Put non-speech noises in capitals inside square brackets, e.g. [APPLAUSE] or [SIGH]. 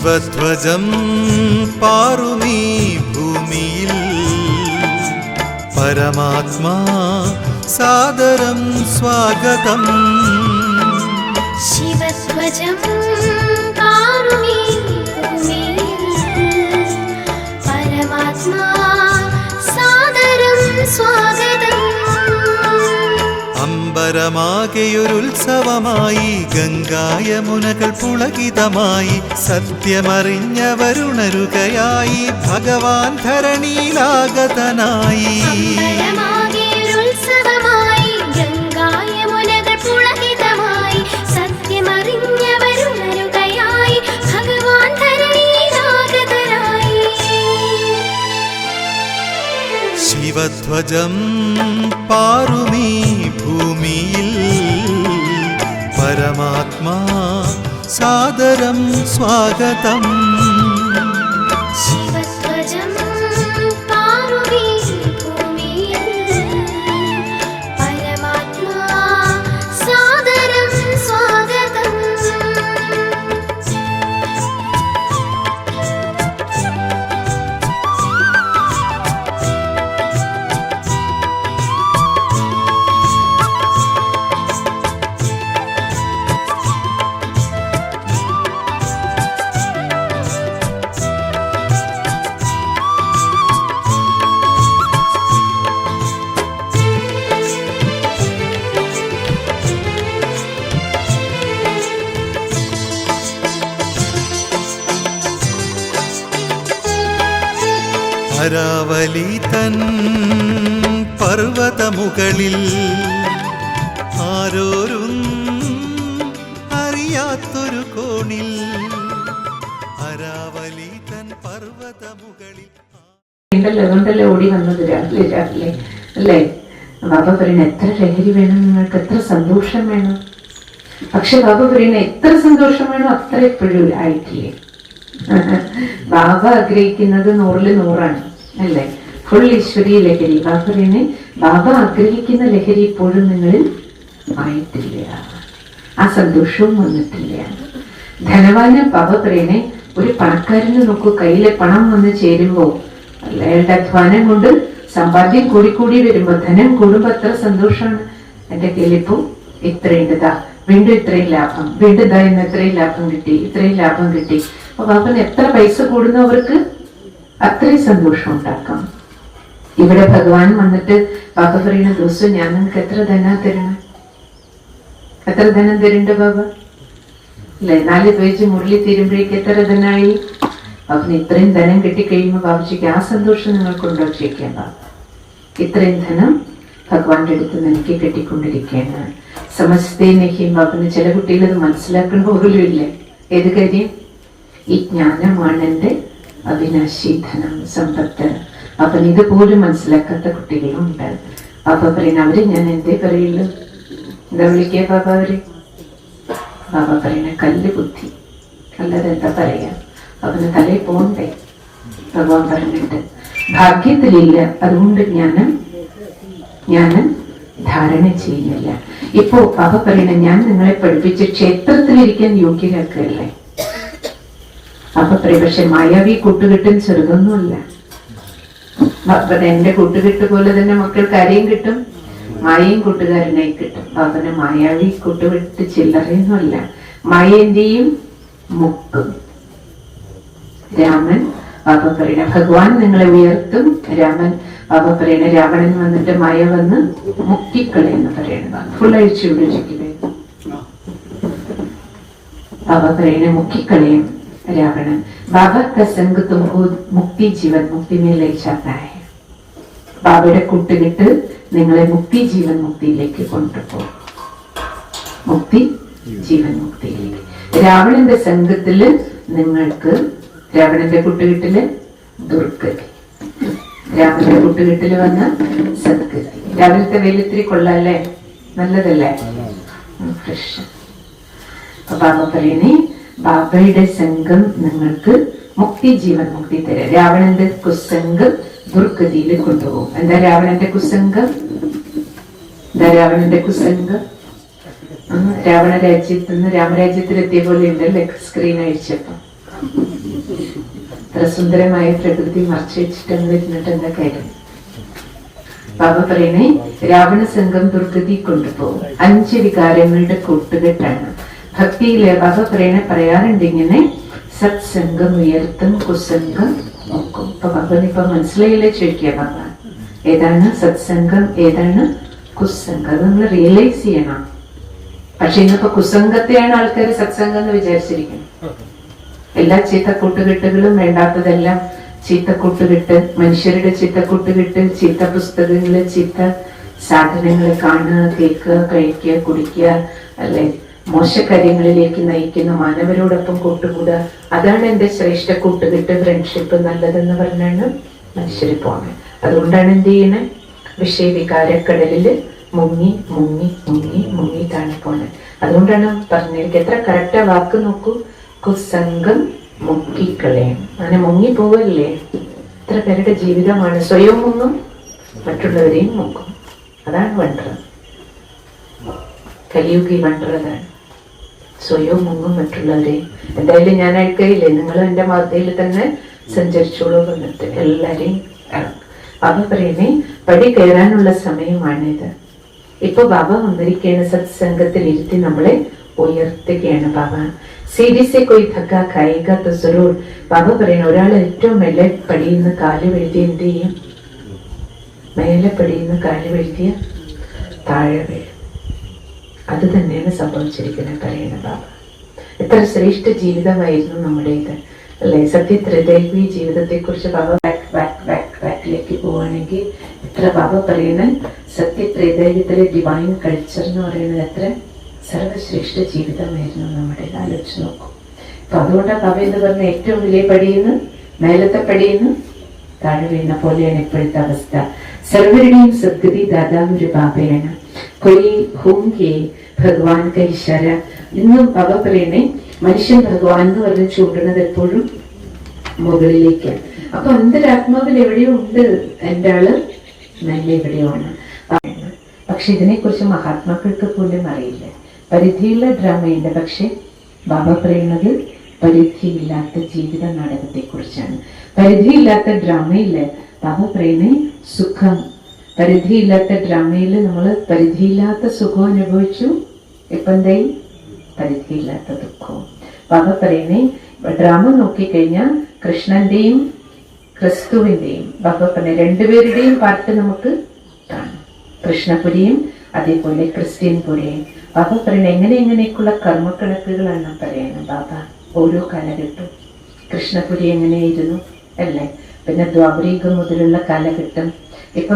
ശിവധ്വജം പാറുമീ ഭൂമിയിൽ. പരമാത്മാ സാദരം സ്വാഗതം. ശിവധ്വജം ഭൂമിയിൽ. പരമാത്മാ സാദരം സ്വാഗതം. അമ്പരമാകെയൊരുത്സവമായി ഗംഗായമുനകൾ പുളകിതമായി സത്യമറിഞ്ഞവരുണരുകയായി ഭഗവാൻ ധരണീലാഗതനായി ശിവധ്വജം പാറുമീ ഭൂമിയിൽ. പരമാത്മാ സാദരം സ്വാഗതം. അരാവലി തൻ പർവതമുകളിൽ ആരോരും അറിയാത്തൊരു കോണിൽ അരാവലി തൻ പർവതമുകളിൽ ഉണ്ടല്ലോ അതുകൊണ്ടല്ലേ ഓടി വന്നത്? രാവിലെ രാവിലെ. അല്ലേ? ബാബ പറയുന്ന എത്ര ലഹരി വേണം നിങ്ങൾക്ക്? എത്ര സന്തോഷം വേണം? പക്ഷെ ബാബ പറയുന്ന എത്ര സന്തോഷം വേണം? അത്ര എപ്പോഴും ആയിട്ടില്ലേ? [LAUGHS] ബാബ ആഗ്രഹിക്കുന്നത് നൂറിൽ നൂറാണ്. അല്ലേ? ഫുൾ ഈശ്വരീയ ലഹരി. ബാബ ബാബ ആഗ്രഹിക്കുന്ന ലഹരി ഇപ്പോഴും നിങ്ങളിൽ ആയിട്ടില്ല. ആ സന്തോഷവും വന്നിട്ടില്ല. ധനവാന് ബാബ ഒരു പണക്കാരന് നോക്കൂ. കയ്യിലെ പണം വന്ന് ചേരുമ്പോ അയാളുടെ അധ്വാനം കൊണ്ട് സമ്പാദ്യം കൂടിക്കൂടി വരുമ്പോ ധനം കൂടുമ്പോ അത്ര സന്തോഷമാണ്. എന്റെ കയ്യിലിപ്പോ ഇത്രയുണ്ട് ദാ. വീണ്ടും ഇത്രയും ലാഭം. വീണ്ടും ഇതാ ഇന്ന് ഇത്രയും ലാഭം കിട്ടി. ഇത്രയും ലാഭം കിട്ടി. അപ്പൊ ബാബന് എത്ര പൈസ കൂടുന്നവർക്ക് അത്രയും സന്തോഷം ഉണ്ടാക്കാം. ഇവിടെ ഭഗവാൻ വന്നിട്ട് ബാബ പറയുന്ന ദിവസം ഞാൻ നിങ്ങൾക്ക് എത്ര ധന തരണം എത്ര ധനം തരണ്ട ബാബ? അല്ലെ നാല് പേജ് മുരളി തീരുമ്പോഴേക്ക് എത്ര ധനായി? ബാബുന് ഇത്രയും ധനം കിട്ടിക്കഴിയുമ്പോൾ ബാബുജിക്ക് ആ സന്തോഷം നിങ്ങൾക്കുണ്ടോ ചോദിക്കാൻ ബാബ. ഇത്രയും ധനം ഭഗവാന്റെ അടുത്ത് എനിക്ക് കിട്ടിക്കൊണ്ടിരിക്കുകയാണ്. സമസ്തേനേക്കും ബാബുന് ചില കുട്ടികൾ അത് മനസ്സിലാക്കണ പോലും ഇല്ല ഏത് കാര്യം? ഈ ജ്ഞാനമാണ് എന്റെ അവിനാശി ധനം സമ്പത്ത്. അപ്പം ഇതുപോലും മനസ്സിലാക്കാത്ത കുട്ടികളുണ്ട് അപ്പൊ പറയുന്ന അവർ ഞാൻ എന്തേ പറയുള്ളൂ എന്താ വിളിക്കുക ബാബ അവർ? ബാബ പറയുന്ന കല്ല് ബുദ്ധി അല്ലാതെ എന്താ പറയാ അവന് തലയിൽ പോണ്ടേ? ഭഗവാൻ പറഞ്ഞിട്ട് ഭാഗ്യത്തിലില്ല അതുകൊണ്ട് ജ്ഞാനം ജ്ഞാനം ധാരണ ചെയ്യുന്നില്ല. ഇപ്പോ പാപ പറയണ ഞാൻ നിങ്ങളെ പഠിപ്പിച്ച് ക്ഷേത്രത്തിലിരിക്കാൻ യോഗ്യരാക്കുകയല്ലേ? അപ്പൊ പക്ഷെ മായാവി കൂട്ടുകെട്ടും ചെറുതൊന്നുമില്ല. ബാബ എന്റെ കൂട്ടുകെട്ട് പോലെ തന്നെ മക്കൾക്ക് അരയും കിട്ടും മായയും കൂട്ടുകാരനായി കിട്ടും. ബാബന് മായാവി കൂട്ടുകെട്ട് ചില്ലറയൊന്നുമല്ല. മായന്റെയും മുക്കും. രാമൻ പാപ പറയണ ഭഗവാൻ നിങ്ങളെ ഉയർത്തും. രാമൻ പാപ പറയണ രാവണൻ വന്നിട്ട് മായ വന്ന് മുക്കിക്കളയെന്ന് പറയണത്. ഫുൾ അഴിച്ചു വിളിച്ചിട്ടില്ലേ പാപ പറയണ മുക്കിക്കളയും രാവണൻ ബാബ का संग तुमको मुक्ति जीवन मुक्ति में ले जाता है ബാബയുടെ കൂട്ടുകെട്ട് നിങ്ങളെ മുക്തി ജീവൻ മുക്തിയിലേക്ക് കൊണ്ടുപോകും മുക്തി ജീവൻ മുക്തിയിലേക്ക് രാവണന്റെ സംഘത്തില് നിങ്ങൾക്ക് രാവണന്റെ കൂട്ടുകെട്ടില് ദുർഗതി രാമന്റെ കൂട്ടുകെട്ടില് വന്ന സദ്ഗതി രാവിലത്തെ വെയിലിത്തിരി കൊള്ളാല്ലേ നല്ലതല്ലേ ഉം, ഫ്രഷ് അപ്പൊ ബാബ പറയണേ ബാബയുടെ സംഘം നിങ്ങൾക്ക് മുക്തി ജീവൻ മുക്തി തരാം രാവണന്റെ കുസംഗം ദുർഗതിയിൽ കൊണ്ടുപോകും. എന്താ രാവണന്റെ കുസംഗം? എന്താ രാവണന്റെ കുസംഗം? രാവണ രാജ്യത്ത് നിന്ന് രാമരാജ്യത്തിലെത്തിയ പോലെ ഉണ്ടല്ലേ സ്ക്രീൻ അഴിച്ചപ്പം. അത്ര സുന്ദരമായ പ്രകൃതി മറച്ചു വെച്ചിട്ട് അങ്ങ് ഇരുന്നിട്ട് എന്താ കാര്യം? ബാബ പറയണേ രാവണ സംഘം ദുർഗതി കൊണ്ടുപോകും. അഞ്ച് വികാരങ്ങളുടെ കൂട്ടുകെട്ടാണ്. ഭക്തിയിലെ ബാബ പറയണേ പറയാറുണ്ട് ഇങ്ങനെ സത്സംഗം ഉയർത്തും കുസംഗം നോക്കും. ഇപ്പൊ മനസ്സിലായില്ലേ ചോദിക്കുക ഭഗവാൻ? ഏതാണ് സത്സംഗം ഏതാണ് കുസംഗം? അത് നമ്മൾ റിയലൈസ് ചെയ്യണം. പക്ഷെ ഇന്നിപ്പോ കുസംഗത്തെയാണ് ആൾക്കാർ സത്സംഗം എന്ന് വിചാരിച്ചിരിക്കുന്നത്. എല്ലാ ചീത്ത കൂട്ടുകെട്ടുകളും വേണ്ടാത്തതെല്ലാം ചീത്ത കൂട്ടുകെട്ട് മനുഷ്യരുടെ ചീത്ത കൂട്ടുകെട്ട് ചീത്ത പുസ്തകങ്ങൾ ചീത്ത സാധനങ്ങൾ കാണുക കേൾക്കുക കഴിക്കുക കുടിക്കുക അല്ലെ? മോശകാര്യങ്ങളിലേക്ക് നയിക്കുന്ന മാനവരോടൊപ്പം കൂട്ടുകൂടുക. അതാണ് എന്റെ ശ്രേഷ്ഠ കൂട്ടുകെട്ട് ഫ്രണ്ട്ഷിപ്പ് നല്ലതെന്ന് പറഞ്ഞാണ് മനുഷ്യർ പോണത്. അതുകൊണ്ടാണ് എന്ത് ചെയ്യണേ? വിഷയവികാരക്കടലിൽ മുങ്ങി മുങ്ങി മുങ്ങി മുങ്ങി പോകുന്നത് അതുകൊണ്ടാണ് പറഞ്ഞിരിക്കുക എത്ര കറക്റ്റാ വാക്ക് നോക്കൂ. കുസംഗം മുക്കിക്കളയും അങ്ങനെ മുങ്ങി പോവല്ലേ എത്ര പേരുടെ ജീവിതമാണ്? സ്വയം മുങ്ങും മറ്റുള്ളവരെയും മുക്കും. അതാണ് വണ്ടർ കലിയുഗി വണ്ടർ അതാണ്. സ്വയവും മുങ്ങും മറ്റുള്ളവരെയും എന്തായാലും ഞാൻ അയക്കയില്ലേ നിങ്ങൾ എന്റെ മാതയിൽ തന്നെ സഞ്ചരിച്ചോളൂ വന്നിട്ട്. എല്ലാവരെയും. ബാബ പറയുന്നേ പടി കയറാനുള്ള സമയമാണിത്. ഇപ്പൊ ബാബ വന്നിരിക്കുകയാണ് സത്സംഗത്തിൽ ഇരുത്തി നമ്മളെ ഉയർത്തുകയാണ് ബാബ. സീരിയസ് കൊയ് ധക്ക കായിക തുസറൂർ ബാബ പറയുന്ന ഒരാൾ ഏറ്റവും മേലെ പടിയുന്ന കാൽ വെഴുതി എന്ത് ചെയ്യും? മേലെ പടിയുന്ന കാൽ വെഴുതിയ താഴെ വീഴും അത് തന്നെയാണ് സംഭവിച്ചിരിക്കുന്നത് പറയുന്ന ബാബ. എത്ര ശ്രേഷ്ഠ ജീവിതമായിരുന്നു നമ്മുടേത് അല്ലെ? സത്യത്രിദേവി ജീവിതത്തെ കുറിച്ച് ബാബ ബാക്ക് ബാക്ക് ബാക്ക് ബാക്കിലേക്ക് പോവുകയാണെങ്കിൽ എത്ര ബാബ പറയുന്ന? സത്യത്രേദൈവത്തിലെ ഡിവൈൻ കൾച്ചർ എന്ന് പറയുന്നത് എത്ര സർവശ്രേഷ്ഠ ജീവിതമായിരുന്നു നമ്മുടെ ആലോചിച്ച് നോക്കൂ. അപ്പൊ അതുകൊണ്ടാണ് ബാബ എന്ന് പറഞ്ഞ ഏറ്റവും വലിയ പടിയെന്ന് മേലത്തെ പടിയെന്ന് താഴെ വീണ പോലെയാണ് ഇപ്പോഴത്തെ അവസ്ഥ. സർവരുടെയും സദ്ഗതി ദാതാവ് ഒരു ബാബയാണ്. കൊയ് ഹുങ്കേ ഭഗവാൻ കൈശര ഇന്നും അവ മനുഷ്യൻ ഭഗവാൻ എന്ന് പറഞ്ഞ് ചൂണ്ടുന്നത് എപ്പോഴും മുകളിലേക്ക്. അപ്പൊ അന്തരാത്മാവിൽ എവിടെയോ ഉണ്ട് എന്റെ ആൾ നല്ല എവിടെയോ ആണ് പക്ഷെ ഇതിനെക്കുറിച്ച് മഹാത്മാക്കൾക്ക് പോലും അറിയില്ല. പരിധിയുള്ള ഡ്രാമയുണ്ട്. പക്ഷെ ബാബ പറയുന്നത് പരിധിയില്ലാത്ത ജീവിത നാടകത്തെ കുറിച്ചാണ് പരിധിയില്ലാത്ത ഡ്രാമയിൽ ബാബ പറയുന്നത് സുഖം പരിധിയില്ലാത്ത ഡ്രാമയിൽ നമ്മൾ പരിധിയില്ലാത്ത സുഖം അനുഭവിച്ചു. ഇപ്പൊ എന്തായി? പരിധിയില്ലാത്ത ദുഃഖവും. പക പറയുന്നേ ഡ്രാമ നോക്കിക്കഴിഞ്ഞാൽ കൃഷ്ണന്റെയും ക്രിസ്തുവിന്റെയും പറഞ്ഞ രണ്ടുപേരുടെയും പാട്ട് നമുക്ക് കാണാം. കൃഷ്ണപുരിയും അതേപോലെ ക്രിസ്ത്യൻ പുരിയും. പറയുന്ന എങ്ങനെ എങ്ങനെയൊക്കെയുള്ള കർമ്മക്കണക്കുകളാണ് പറയുന്നത്. ബാബ ഓരോ കാലഘട്ടവും കൃഷ്ണപുരി എങ്ങനെയായിരുന്നു? അല്ലേ? പിന്നെ ദ്വാപരീകം മുതലുള്ള കാലഘട്ടം. ഇപ്പൊ